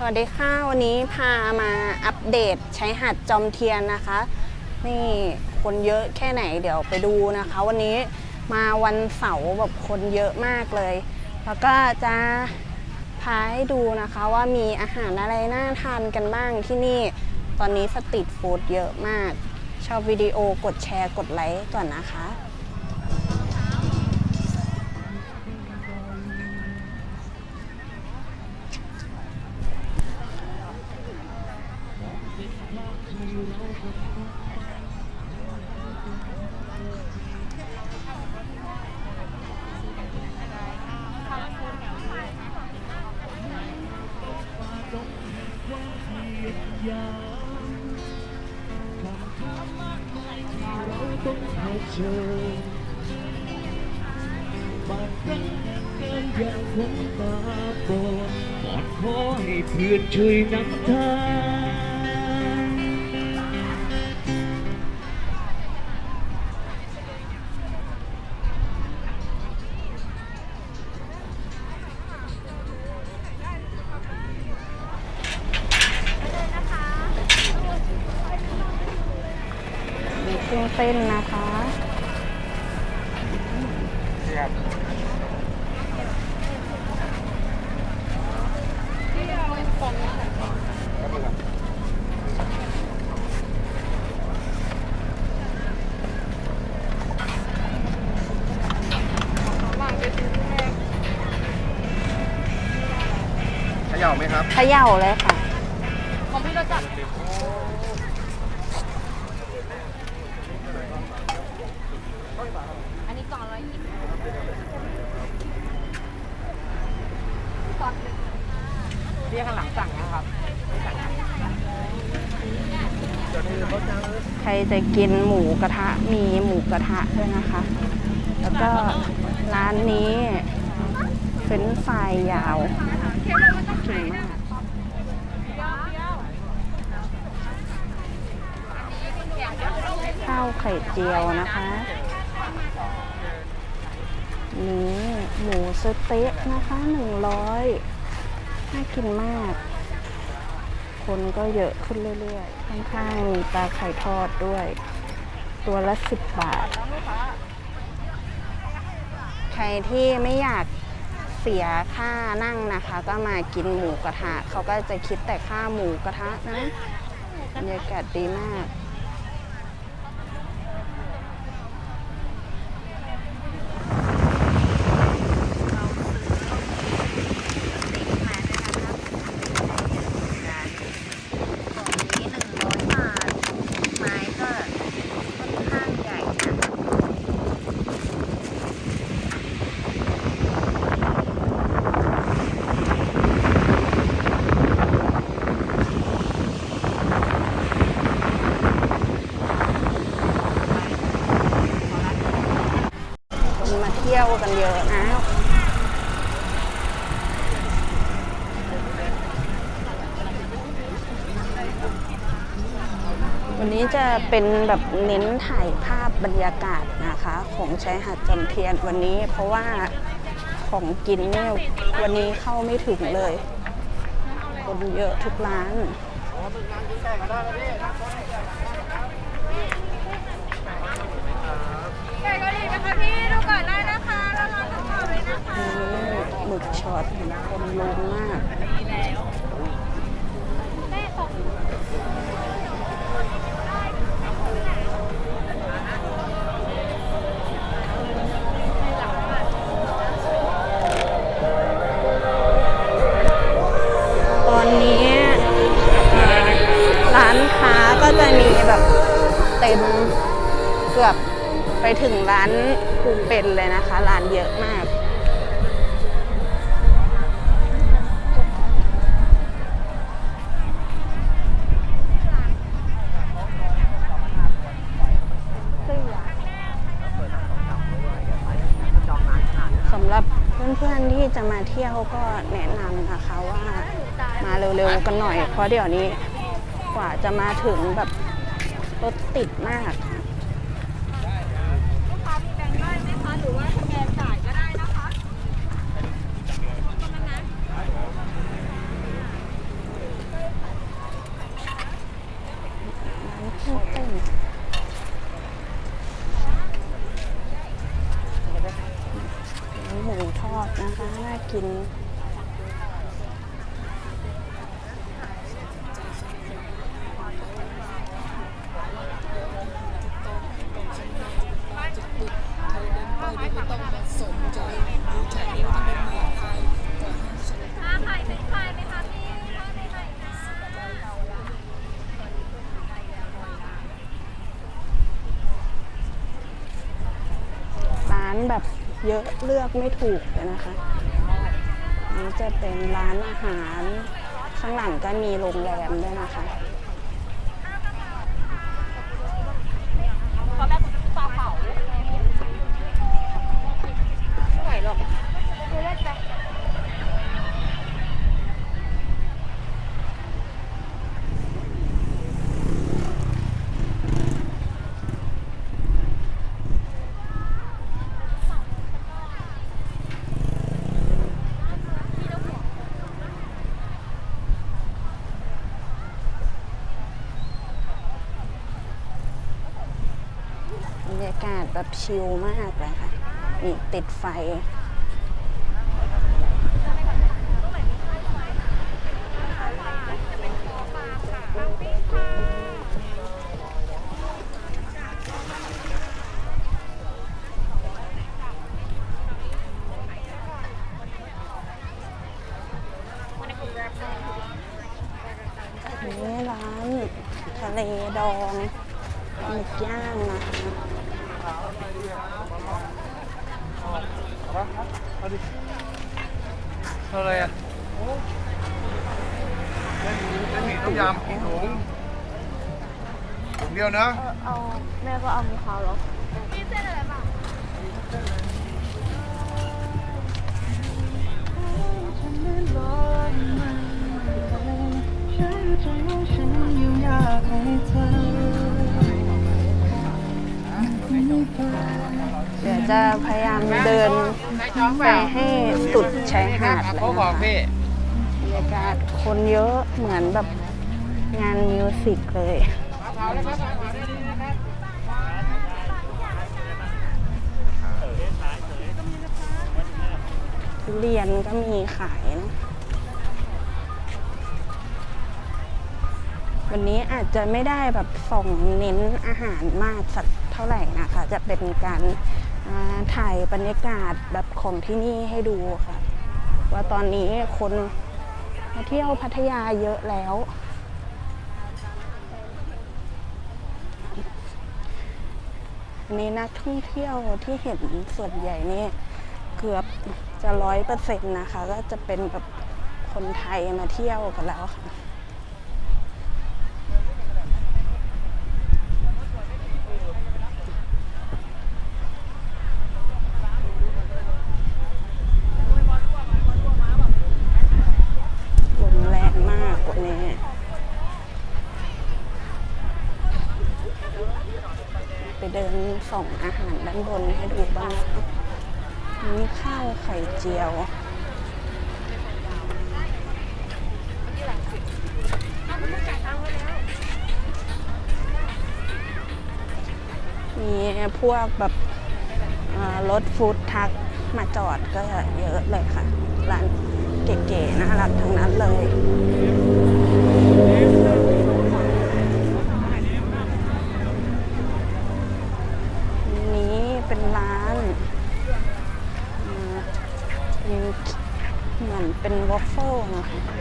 สวัสดีค่ะ วันนี้พามาอัปเดตใช้หัดจอมเทียนนะคะ นี่คนเยอะแค่ไหนเดี๋ยวไปดูนะคะ วันนี้มาวันเสาร์แบบคนเยอะมากเลย แล้วก็จะพาให้ดูนะคะว่ามีอาหารอะไรน่าทานกันบ้างที่นี่ ตอนนี้สตรีทฟู้ดเยอะมาก ชอบวิดีโอกดแชร์กดไลค์ก่อนนะคะ ต้องเผชิญบางครั้งกินอย่างผมมาบอดขอให้เพื่อนช่วยนำทาง เครื่องเต้นนะคะเขย่าไหมครับเขย่าเลยค่ะเรีย กข้างหลังสั่งนะครับใครจะกินหมูกระทะมีหมูกระทะด้วยนะคะ แล้วก็ร้านนี้เฟรนช์ฟยยาวเก่งมากข้าวไข่เจียวนะคะนี่หมูสเต๊ะนะคะหนึ่งร้อย น่ากินมาก คนก็เยอะขึ้นเรื่อย ๆ ข้างๆมีปลาไข่ทอดด้วย ตัวละสิบบาท ใครที่ไม่อยากเสียค่านั่งนะคะ ก็มากินหมูกระทะ เขาก็จะคิดแต่ค่าหมูกระทะนะบรรยากาศดีมาก นี้หนึ่งร้อยบาท ไม้ก็ค่อนข้างใหญ่นะ คนมาเที่ยวกันเยอะนะ วันนี้จะเป็นแบบเน้นถ่ายภาพบรรยากาศนะคะ ของชายหาดจอมเทียนวันนี้ เพราะว่าของกินเนี่ยวันนี้เข้าไม่ถึงเลย คนเยอะทุกร้านไก่กาหลีไหมคะพี่ดูก่อนได้นะคะราคาถูกกว่าเลยนะคะนี่หมึกช็อตคนลุมมากต ถึงร้านภูเป็นเลยนะคะ ร้านเยอะมากสำหรับเพื่อนๆที่จะมาเที่ยวก็แนะนำนะคะว่ามาเร็วๆกันหน่อย เพราะเดี๋ยวนี้กว่าจะมาถึงแบบรถติดมากลูก รือว่าสแกนจ่ายก็ได้นะคะนั้หมูทอดนะคะ น่ากิน หรือว่าสแกนจ่ายก็ได้นะคะกินร้านแบบเยอะเลือกไม่ถูกเลยนะคะนี่จะเป็นร้านอาหาร ข้างหลังก็มีโรงแรมด้วยนะคะ บรร ยากาศแบบชิลมากเลยค่ะ นี่ติดไฟ นี่ร้านทะเลดองหมึกย่างนะ คะเท่าไรอะเส้นเส้นหมี่ต้มยำอีกถุงถุงเดียวนะเอาแม่ก็เอาหมูขาวเหรอเดี๋ยวจะพยายามเดิน ไปให้สุดชายหาดเลยเขานะบอกคะพี่บรรยากาศคนเยอะเหมือนแบบงานมิวสิกเลยทุเรียนก็มีขายนะวันนี้อาจจะไม่ได้แบบส่งเน้นอาหารมากสักเท่าไหร่นะคะ จะเป็นการ ถ่ายบรรยากาศแบบของที่นี่ให้ดูค่ะ ว่าตอนนี้คนมาเที่ยวพัทยาเยอะแล้วอันนี้นักท่องเที่ยวที่เห็นส่วนใหญ่นี่เกือบจะร้อยเปอร์เซ็นต์นะคะ ก็จะเป็นแบบคนไทยมาเที่ยวกันแล้วค่ะ ลมแรงมากวันนี้ ไปเดิน ส่องอาหารด้านบนให้ดูบ้างนะคะมีข้าวไข่เจียว มีพวกแบบรถฟู้ดทักมาจอดก็เยอะเลยค่ะ ร้านเก๋ๆน่ารักทั้งนั้นเลย นี้เป็นร้านอ่าเป็น เป็นวอฟเฟิลนะคะ